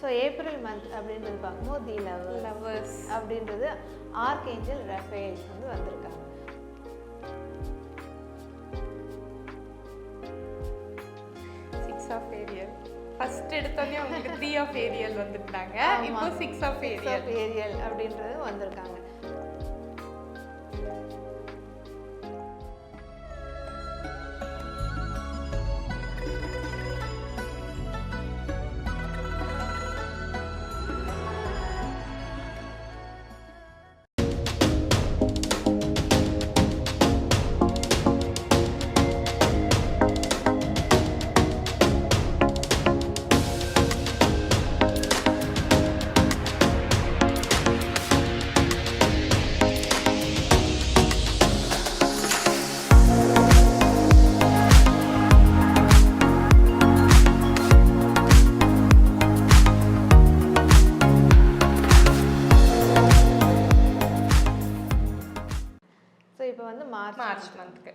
So April month அப்படின்றது பார்க்கும்போது the love lovers அப்படின்றது ஆர்க் ஏஞ்சல் ரஃபேல் வந்து வந்திருக்காங்க. சிக்ஸ் ஆஃப் ஏரியல் ஃபர்ஸ்ட் எடுத்தோடனே அவங்களுக்கு த்ரீ ஆஃப் ஏரியல் வந்துட்டாங்க. இப்போ சிக்ஸ் ஆஃப் ஏரியல் ஏரியல் அப்படின்றது வந்திருக்காங்க. மார்ச் மந்த்க்கு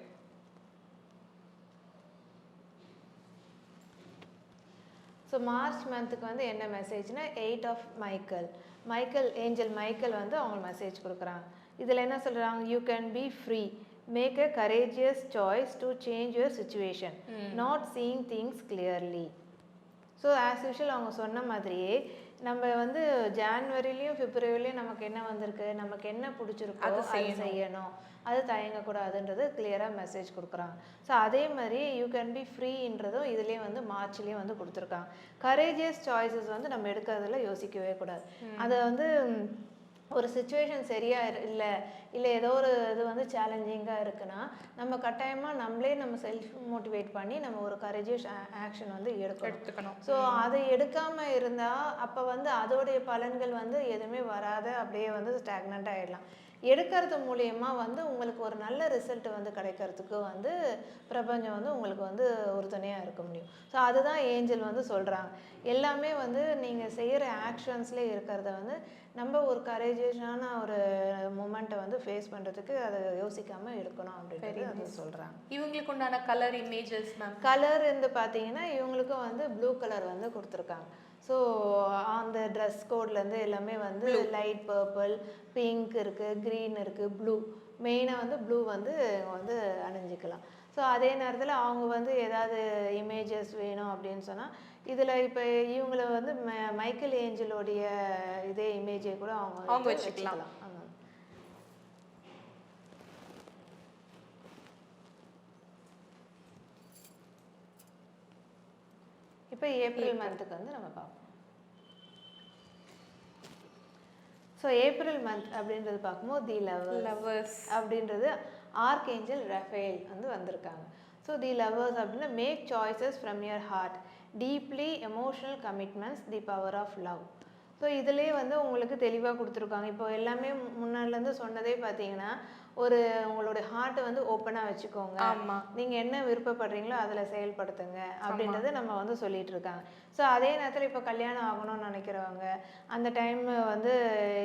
ஸோ மார்ச் மந்த்துக்கு வந்து என்ன மெசேஜ்னா eight of Michael Michael angel Michael வந்து அவங்க மெசேஜ் கொடுக்குறாங்க. இதில் என்ன சொல்கிறாங்க you can be free make a courageous choice to change your situation not seeing things clearly so as usual அவங்க சொன்ன மாதிரியே நம்ம வந்து ஜான்வரிலையும் பிப்ரவரிலையும் நமக்கு என்ன வந்திருக்கு? நமக்கு என்ன பிடிச்சிருக்கோ அது செய்யணும். அது தயங்கக்கூடாதுன்றது கிளியராக மெசேஜ் கொடுக்குறாங்க. ஸோ அதே மாதிரி யூ கேன் பி ஃப்ரீன்றதும் இதுலேயே வந்து மார்ச்லேயே வந்து கொடுத்துருக்காங்க. கரேஜியஸ் சாய்ஸஸ் வந்து நம்ம எடுக்கிறதுல யோசிக்கவே கூடாது. அதை வந்து ஒரு சுச்சுவேஷன் சரியா இல்லை இல்லை ஏதோ ஒரு இது வந்து சேலஞ்சிங்காக இருக்குன்னா நம்ம கட்டாயமாக நம்மளே நம்ம செல்ஃப் மோட்டிவேட் பண்ணி நம்ம ஒரு கரேஜியஸ் ஆக்ஷன் வந்து எடுக்கணும். எடுத்துக்கணும். ஸோ அதை எடுக்காம இருந்தா அப்போ வந்து அதோடைய பலன்கள் வந்து எதுவுமே வராத அப்படியே வந்து ஸ்டாக்னண்ட் ஆயிடலாம். எடுக்கிறது மூலியமா வந்து உங்களுக்கு ஒரு நல்ல ரிசல்ட் வந்து கிடைக்கிறதுக்கு வந்து பிரபஞ்சம் வந்து உங்களுக்கு வந்து உறுதுணையாக இருக்க முடியும். ஸோ அதுதான் ஏஞ்சல் வந்து சொல்கிறாங்க எல்லாமே வந்து நீங்கள் செய்கிற ஆக்ஷன்ஸ்லேயே இருக்கிறத வந்து நம்ம ஒரு கரேஜியஸான ஒரு மூமெண்ட்டை வந்து ஃபேஸ் பண்ணுறதுக்கு அதை யோசிக்காமல் எடுக்கணும் அப்படின்றது அது சொல்கிறாங்க இவங்களுக்கு உண்டான கலர் இமேஜஸ் மேம் கலர் வந்து பார்த்தீங்கன்னா இவங்களுக்கும் வந்து ப்ளூ கலர் வந்து கொடுத்துருக்காங்க. ஸோ அந்த ட்ரெஸ் கோட்லேருந்து எல்லாமே வந்து லைட் பர்பிள் பிங்க் இருக்குது க்ரீன் இருக்குது ப்ளூ மெயினாக வந்து ப்ளூ வந்து வந்து அணிஞ்சிக்கலாம். ஸோ அதே நேரத்தில் அவங்க வந்து ஏதாவது இமேஜஸ் வேணும் அப்படின்னு சொன்னால் இதில் இப்போ இவங்கள வந்து ம- மைக்கேல் ஏஞ்சலோடைய இதே இமேஜை கூட அவங்க அவங்க வச்சுக்கலாம். இப்போ ஏப்ரல் மந்த்துக்கு வந்து நம்ம பார்ப்போம். ஸோ ஏப்ரல் மந்த் அப்படின்றது பார்க்கும்போது தி லவ் லவ்வர்ஸ் அப்படின்றது ஆர்க் ஏஞ்சல் ரஃபேல் வந்து வந்திருக்காங்க. ஸோ தி லவர்ஸ் அப்படின்னா make choices from your heart deeply emotional commitments the power of love so இதுலேயே வந்து உங்களுக்கு தெளிவாக கொடுத்துருக்காங்க. இப்போ எல்லாமே முன்னாடிலேருந்து சொன்னதே பார்த்தீங்கன்னா ஒரு உங்களுடைய ஹார்ட்டை வந்து ஓப்பனாக வச்சுக்கோங்க. ஆமா. நீங்கள் என்ன விருப்பப்படுறீங்களோ அதில் செயல்படுத்துங்க. அப்படின்றது நம்ம வந்து சொல்லிட்டு இருக்காங்க. ஸோ அதே நேரத்தில் இப்போ கல்யாணம் ஆகணும்னு நினைக்கிறவங்க அந்த டைம் வந்து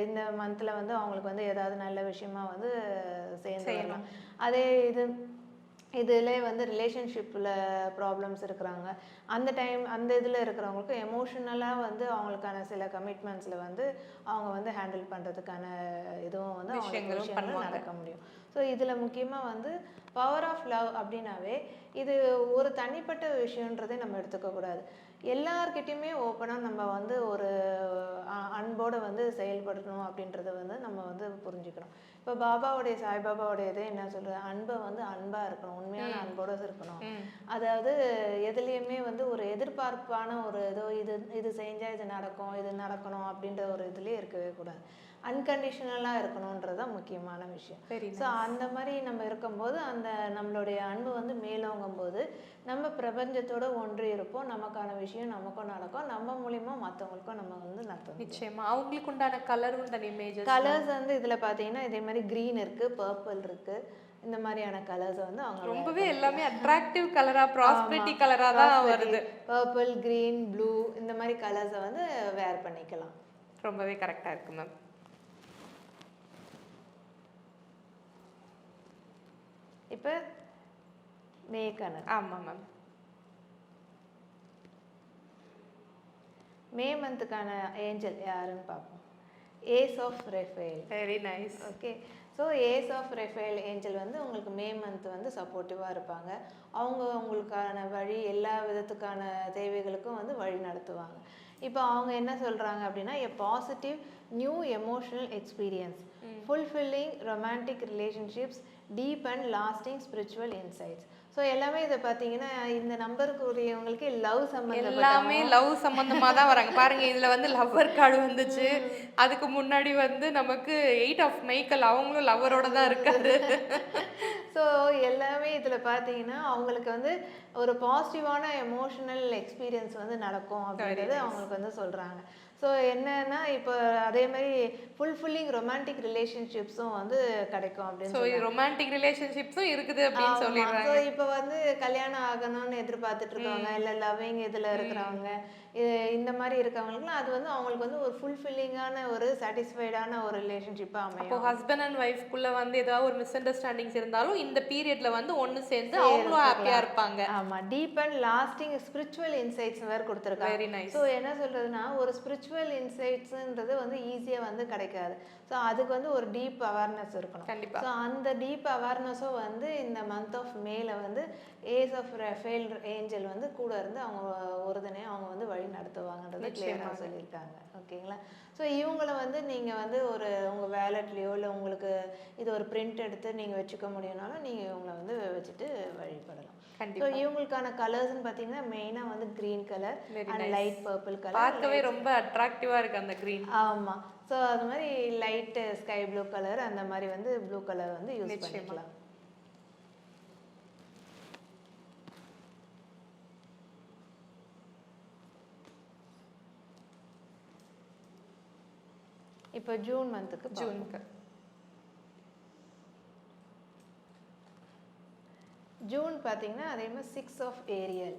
இந்த மந்தில் வந்து அவங்களுக்கு வந்து ஏதாவது நல்ல விஷயமா வந்து சேர்ந்து செய்யலாம். அதே இது இதில் வந்து ரிலேஷன்ஷிப்பில் ப்ராப்ளம்ஸ் இருக்கிறாங்க. அந்த டைம் அந்த இதில் இருக்கிறவங்களுக்கு எமோஷ்னலாக வந்து அவங்களுக்கான சில கமிட்மெண்ட்ஸில் வந்து அவங்க வந்து ஹேண்டில் பண்ணுறதுக்கான இதுவும் வந்து விஷயங்களும். நடக்க முடியும். ஸோ இதில் முக்கியமாக வந்து பவர் ஆஃப் லவ் அப்படின்னாவே இது ஒரு தனிப்பட்ட விஷயன்றதை நம்ம எடுத்துக்க கூடாது. எல்லார்கிட்டயுமே ஓப்பனாக நம்ம வந்து ஒரு வந்து செயல்படணும் அப்படின்றத வந்து நம்ம வந்து புரிஞ்சுக்கணும். இப்போ பாபாவுடைய சாய்பாபாவுடைய இது என்ன சொல்றது? அன்பை வந்து அன்பா இருக்கணும். உண்மையான அன்போட இருக்கணும். அதாவது எதுலேயுமே வந்து ஒரு எதிர்பார்ப்பான ஒரு ஏதோ இது இது செஞ்சா இது நடக்கும் இது நடக்கணும் அப்படின்ற ஒரு இதுலேயே இருக்கவே கூடாது. அன்கண்டிஷனலாக இருக்கணுன்றது தான் முக்கியமான விஷயம். வெரி ஸோ அந்த மாதிரி நம்ம இருக்கும்போது அந்த நம்மளுடைய அன்பு வந்து மேலோங்கும் போது நம்ம பிரபஞ்சத்தோட ஒன்றி இருப்போம் நமக்கான விஷயம் நமக்கும் நடக்கும். நம்ம மூலியமா மற்றவங்களுக்கும் நம்ம வந்து நடத்தணும் நிச்சயமா. அவங்களுக்கு உண்டான கலர் உண்டான இமேஜஸ் கலர்ஸ் வந்து இதில் பார்த்தீங்கன்னா இதே மாதிரி க்ரீன் இருக்கு பர்பிள் இருக்கு. இந்த மாதிரியான கலர்ஸ் வந்து அவங்க ரொம்பவே எல்லாமே அட்ராக்டிவ் கலரா ப்ராஸ்பரிட்டி கலரா தான் வருது. பர்பிள் க்ரீன் ப்ளூ இந்த மாதிரி கலர்ஸை வந்து வேர் பண்ணிக்கலாம். ரொம்பவே கரெக்டா இருக்கு மேம் இப்போ மே கலர் ஆமா மேம் மே மந்த்துக்கான ஏஞ்சல் யாருன்னு பார்ப்போம் ace of Raphael very nice okay so ace of Raphael angel வந்து உங்களுக்கு மே மந்த் வந்து சப்போர்ட்டிவாக இருப்பாங்க. அவங்க உங்களுக்கான வழி எல்லா விதத்துக்கான தேவைகளுக்கும் வந்து வழி நடத்துவாங்க. இப்போ அவங்க என்ன சொல்கிறாங்க அப்படின்னா a positive new emotional experience fulfilling romantic relationships deep and lasting spiritual insights so எல்லாமே இதை பார்த்தீங்கன்னா இந்த நம்பருக்கு உரியவங்களுக்கு லவ் சம்மந்தப்பட்ட எல்லாமே லவ் சம்பந்தமா தான் வராங்க. பாருங்க இதுல வந்து லவ்வர் கார்டு வந்துச்சு. அதுக்கு முன்னாடி வந்து நமக்கு எயிட் ஆஃப் மைக்கேல் அவங்களும் லவ்வரோட தான் இருக்காரு. ஸோ எல்லாமே இதில் பார்த்தீங்கன்னா அவங்களுக்கு வந்து ஒரு பாசிட்டிவான எமோஷனல் எக்ஸ்பீரியன்ஸ் வந்து நடக்கும் அப்படின்றது அவங்களுக்கு வந்து சொல்கிறாங்க ஸோ என்னன்னா இப்போ அதே மாதிரி ஃபுல்ஃபில்லிங் ரொமான்டிக் ரிலேஷன்ஷிப்ஸும் வந்து கிடைக்கும் அப்படின்னு ஸோ ரொமான்டிக் ரிலேஷன்ஷிப்ஸும் இருக்குது அப்படின்னு சொல்லிடுறாங்க. ஸோ இப்போ வந்து கல்யாணம் ஆகணும்னு எதிர்பார்த்துட்டு இருக்கவங்க இல்லை லவ்விங் இதில் இருக்கிறவங்க இது- இந்த மாதிரி இருக்கவங்களுக்குலாம் அது வந்து அவங்களுக்கு வந்து ஒரு ஃபுல்ஃபில்லிங்கான ஒரு சாட்டிஸ்ஃபைடான ஒரு ரிலேஷன்ஷிப்பாக அமையும். இப்போ ஹஸ்பண்ட் அண்ட் ஒய்ஃப்குள்ள வந்து ஏதாவது ஒரு மிஸ் அண்டர்ஸ்டாண்டிங்ஸ் இருந்தாலும் இந்த பீரியட்ல வந்து ஒண்ணு சேர்ந்து அவங்களும் ஹாப்பியா இருப்பாங்க. ஆமா deep and lasting spiritual insights வேற கொடுத்துருக்காங்க. வெரி நைஸ் ஸோ என்ன சொல்றதுன்னா ஒரு ஸ்பிரிச்சுவல் இன்சைட்ஸ்ன்றது வந்து ஈஸியா வந்து கிடைக்காது. ஸோ அதுக்கு வந்து ஒரு டீப் அவேர்னஸ் இருக்கணும். கண்டிப்பா. ஸோ அந்த டீப் அவேர்னஸும் வந்து இந்த மந்த் ஆஃப் மேல வந்து ஏஸ் ஆஃப் ஃபெயில் ஏஞ்சல் வந்து கூட இருந்து அவங்க ஒருதனையும் அவங்க வந்து வழி நடத்துவாங்கன்றது கிளியராக சொல்லியிருக்காங்க. ஓகேங்களா ஸோ இவங்கள வந்து நீங்கள் வந்து ஒரு உங்கள் வேலட்லேயோ இல்லை உங்களுக்கு இது ஒரு பிரிண்ட் எடுத்து நீங்கள் வச்சுக்க முடியும்னாலும் நீங்கள் இவங்கள வந்து வச்சுட்டு வழிபடலாம். ஸோ இவங்களுக்கான கலர்ஸ்னு பார்த்தீங்கன்னா மெயினாக வந்து green colour and light purple colour பார்க்கவே ரொம்ப அட்ராக்டிவா இருக்கு அந்த கிரீன் ஆமாம் ஸோ அது மாதிரி லைட்டு ஸ்கை ப்ளூ கலர் அந்த மாதிரி வந்து ப்ளூ கலர் வந்து யூஸ். பண்ணிக்கலாம். இப்போ ஜூன் மந்த்துக்கு ஜூனுக்கு ஜூன் பார்த்தீங்கன்னா அதே மாதிரி six of Ariel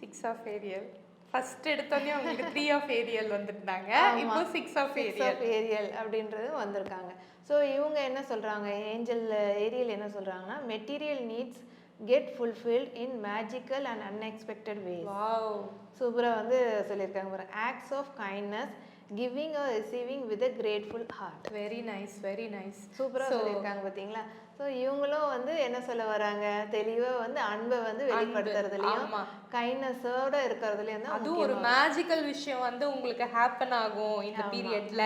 six of Ariel first எடுத்தோடனே உங்களுக்கு த்ரீ ஆஃப் ஏரியல் வந்துட்டாங்க இப்போ சிக்ஸ் ஆஃப் ஏரியல் ஏரியல் அப்படின்றது வந்திருக்காங்க. ஸோ இவங்க என்ன சொல்கிறாங்க ஏஞ்சல் ஏரியல் என்ன சொல்கிறாங்கன்னா material needs get fulfilled in magical and unexpected ways wow சூப்பராக வந்து சொல்லியிருக்காங்க பாரு acts of kindness giving or receiving with a grateful heart very nice very nice சூப்பராக சொல்லியிருக்காங்க பார்த்தீங்களா ஸோ இவங்களும் வந்து என்ன சொல்ல வராங்க? தெளிவாக வந்து அன்பை வந்து வெளிப்படுத்துறதுலையும் கைண்ட்னஸோட இருக்கிறதுலையும் தான் அதுவும் ஒரு மேஜிக்கல் விஷயம் வந்து உங்களுக்கு ஹேப்பன் ஆகும் இந்த பீரியட்ல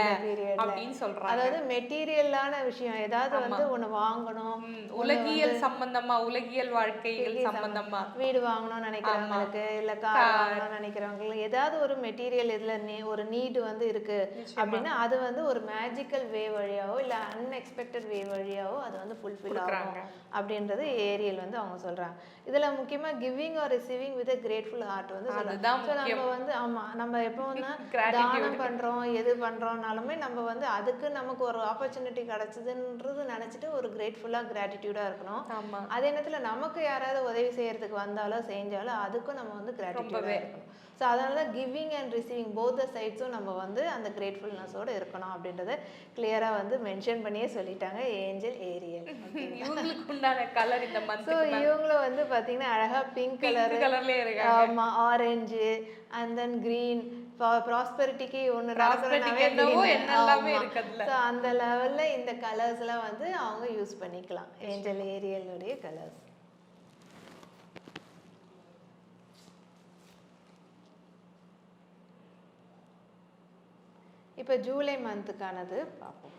அப்படின்னு சொல்றாங்க. அதாவது மெட்டீரியலான விஷயம் ஏதாவது வந்து ஒன்று வாங்கணும் உலகியல் சம்பந்தமா உலகியல் வாழ்க்கைகள் சம்பந்தமா. வீடு வாங்கணும்னு நினைக்கிறவங்களுக்கு இல்ல கார் வாங்கணும்னு நினைக்கிறவங்களுக்கு ஏதாவது ஒரு மெட்டீரியல் இதுல ஒரு நீடு வந்து இருக்கு அப்படின்னா அது வந்து ஒரு மேஜிக்கல் வே வழியாவோ இல்ல அன்எக்ஸ்பெக்டட் வே வழியாவோ அது வந்து ஃபுல்ஃபில் ஆகும் அப்படின்றது ஏரியல் வந்து அவங்க சொல்றாங்க. இதுல முக்கியமா giving or receiving with grateful heart வந்து நம்ம வந்து ஆமா நம்ம எப்போன்னா. தானம் பண்றோம் எது பண்றோம்னாலுமே நம்ம வந்து அதுக்கு நமக்கு ஒரு ஆப்பர்ச்சுனிட்டி கிடைச்சதுன்றது நினைச்சிட்டு ஒரு கிரேட்ஃபுல்லா கிராட்டிடியூடா இருக்கணும். ஆமா. அதே நேரத்துல நமக்கு யாராவது உதவி செய்யறதுக்கு வந்தாலோ செஞ்சாலோ அதுக்கும் நம்ம வந்து கிராட்டிடியூடாக இருக்கணும். ஸோ அதனால தான் giving and receiving both the சைட்ஸும் நம்ம வந்து அந்த கிரேட்ஃபுல்னஸோட இருக்கணும் அப்படின்றத கிளியராக வந்து மென்ஷன் பண்ணியே சொல்லிட்டாங்க ஏஞ்சல் ஏரியல். இவங்களுக்கு உண்டான கலர் இந்த மந்த் ஸோ இவங்களும் வந்து பார்த்தீங்கன்னா அழகா பிங்க் கலர் கலர்லயே இருக்காங்க. ஆமா ஆரஞ்சு அண்ட் தென் கிரீன் ப்ராஸ்பெரிட்டிக்கு ஒன்று. ஸோ அந்த லெவலில் இந்த கலர்ஸ்லாம் வந்து அவங்க யூஸ் பண்ணிக்கலாம். ஏஞ்சல் ஏரியலுடைய கலர்ஸ் இப்போ ஜூலை மந்த்துக்கானது பார்ப்போம்.